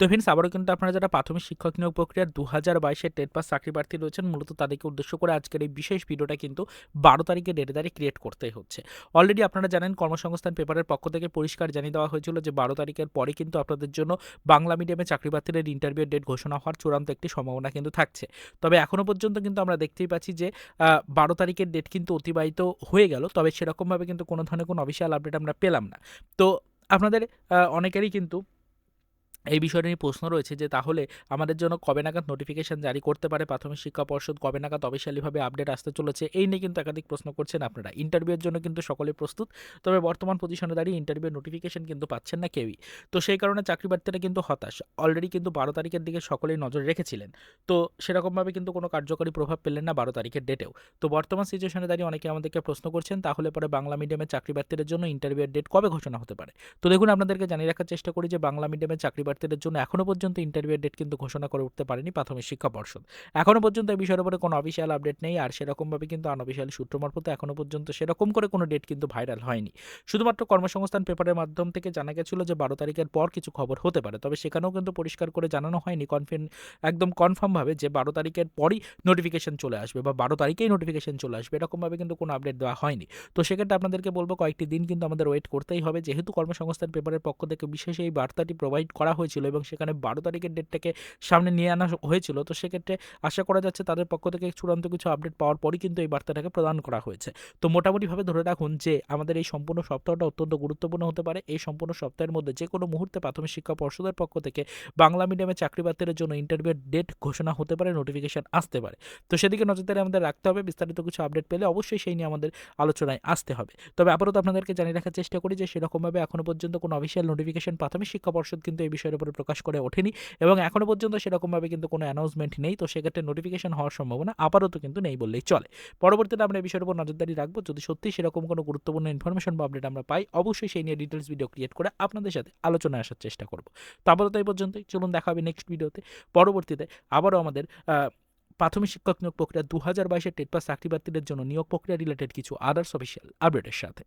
তো ফ্রেন্ডস আবারও কিন্তু আপনারা যারা প্রাথমিক শিক্ষক নিয়োগ প্রক্রিয়ার দু হাজার বাইশের টেট পাস চাকরি প্রার্থী রয়েছেন, মূলত তাদেরকে উদ্দেশ্য করে আজকের এই বিশেষ ভিডিওটা কিন্তু বারো তারিখে ডেটে দাঁড়িয়ে ক্রিয়েট করতেই হচ্ছে। অলরেডি আপনারা জানেন, কর্মসংস্থান পেপারের পক্ষ থেকে পরিষ্কার জানিয়ে দেওয়া হয়েছিল যে বারো তারিখের পরে কিন্তু আপনাদের জন্য বাংলা মিডিয়ামে চাকরি প্রার্থীদের ইন্টারভিউ ডেট ঘোষণা হওয়ার চূড়ান্ত একটি সম্ভাবনা কিন্তু থাকছে। তবে এখনও পর্যন্ত কিন্তু আমরা দেখতেই পাচ্ছি যে বারো তারিখের ডেট কিন্তু অতিবাহিত হয়ে গেল, তবে সেরকমভাবে কিন্তু কোনো ধরনের কোনো অফিসিয়াল আপডেট আমরা পেলাম না। তো আপনাদের অনেকেরই কিন্তু এই বিষয়টা নিয়ে প্রশ্ন রয়েছে যে, তাহলে আমাদের জন্য কবে নাগাদ নোটিফিকেশন জারি করতে পারে? প্রাথমিক শিক্ষা পর্ষদ কবে নাগাদ অফিসিয়ালিভাবে আপডেট আসতে চলেছে? এই নিয়ে কিন্তু একাধিক প্রশ্ন করছেন আপনারা। ইন্টারভিউয়ের জন্য কিন্তু সকলে প্রস্তুত, তবে বর্তমান পজিশনে দাঁড়িয়ে ইন্টারভিউ নোটিফিকেশন কিন্তু পাচ্ছেন না কেউই। তো সেই কারণে চাকরি প্রার্থীরা কিন্তু হতাশ। অলরেডি কিন্তু বারো তারিখের দিকে সকলেই নজর রেখেছিলেন। তো সেরকমভাবে কিন্তু কোনো কার্যকরী প্রভাব পেলেন না বারো তারিখের ডেটেও তো বর্তমান সিচুয়েশনে দাঁড়িয়ে অনেকে আমাদেরকে প্রশ্ন করছেন, তাহলে পরে বাংলা মিডিয়ামের চাকরি প্রার্থীদের জন্য ইন্টারভিউয়ের ডেট কবে ঘোষণা হতে পারে? তো দেখুন, আপনাদেরকে জানিয়ে রাখার চেষ্টা করি যে, বাংলা মিডিয়ামের চাকরি প্রার্থীদের জন্য এখনও পর্যন্ত ইন্টারভিউ ডেট কিন্তু ঘোষণা করে উঠতে পারেনি প্রাথমিক শিক্ষা পর্ষদ। এখনও পর্যন্ত এই বিষয়ের উপরে কোনো অফিসিয়াল আপডেট নেই আর সেরকমভাবে কিন্তু আনঅফিসিয়াল সূত্র মারফত এখনও পর্যন্ত সেরকম করে কোনো ডেট কিন্তু ভাইরাল হয়নি। শুধুমাত্র কর্মসংস্থান পেপারের মাধ্যম থেকে জানা গেছিল যে বারো তারিখের পর কিছু খবর হতে পারে, তবে সেখানেও কিন্তু পরিষ্কার করে জানানো হয়নি কনফিন একদম কনফার্মভাবে যে বারো তারিখের পরই নোটিফিকেশন চলে আসবে বা বারো তারিখেই নোটিফিকেশন চলে আসবে, এরকমভাবে কিন্তু কোনো আপডেট দেওয়া হয়নি। তো সেক্ষেত্রে আপনাদেরকে বলব কয়েকটি দিন কিন্তু আমাদের ওয়েট করতেই হবে, যেহেতু কর্মসংস্থান পেপারের পক্ষ থেকে বিশেষ এই বার্তাটি প্রোভাইড করা হয়েছিল এবং সেখানে বারো তারিখের ডেটটাকে সামনে নিয়ে আনা হয়েছিল। তো সেক্ষেত্রে আশা করা যাচ্ছে তাদের পক্ষ থেকে চূড়ান্ত কিছু আপডেট পাওয়ার পরই কিন্তু এই বার্তাটাকে প্রদান করা হয়েছে। তো মোটামুটিভাবে ধরে রাখুন যে আমাদের এই সম্পূর্ণ সপ্তাহটা অত্যন্ত গুরুত্বপূর্ণ হতে পারে। এই সম্পূর্ণ সপ্তাহের মধ্যে যে কোনো মুহূর্তে প্রাথমিক শিক্ষা পর্ষদের পক্ষ থেকে বাংলা মিডিয়ামে চাকরি প্রার্থীদের জন্য ইন্টারভিউর ডেট ঘোষণা হতে পারে নোটিফিকেশন আসতে পারে। তো সেদিকে নজরদারি আমাদের রাখতে হবে। বিস্তারিত কিছু আপডেট পেলে অবশ্যই সেই নিয়ে আমাদের আলোচনায় আসতে হবে। তবে আপাতত আপনাদেরকে জানিয়ে রাখার চেষ্টা করি যে সেরকমভাবে এখনও পর্যন্ত কোনো অফিসিয়াল নোটিফিকেশন প্রাথমিক শিক্ষা পর্ষদ কিন্তু এই বিষয়ের উপরে প্রকাশ করে ওঠেনি এবং এখনও পর্যন্ত সেরকমভাবে কিন্তু কোনো অ্যানাউন্সমেন্ট নেই। তো সেক্ষেত্রে নোটিফিকেশন হওয়ার সম্ভাবনা আপাতত কিন্তু নেই বললেই চলে। পরবর্তীতে আমরা এই বিষয়ের উপর নজরদারি রাখব। যদি সত্যি সেরকম কোনো গুরুত্বপূর্ণ ইনফরমেশন বা আপডেট আমরা পাই, অবশ্যই সেই নিয়ে ডিটেলস ভিডিও ক্রিয়েট করে আপনাদের সাথে আলোচনায় আসার চেষ্টা করব। তো আপাতত এই পর্যন্তই। চলুন দেখা হবে নেক্সট ভিডিওতে পরবর্তীতে আবারও আমাদের প্রাথমিক শিক্ষক নিয়োগ প্রক্রিয়া দু হাজার বাইশের টেট পাস চাকরি প্রার্থীদের জন্য নিয়োগ প্রক্রিয়া রিলেটেড কিছু আদার্স অফিসিয়াল আপডেটের সাথে।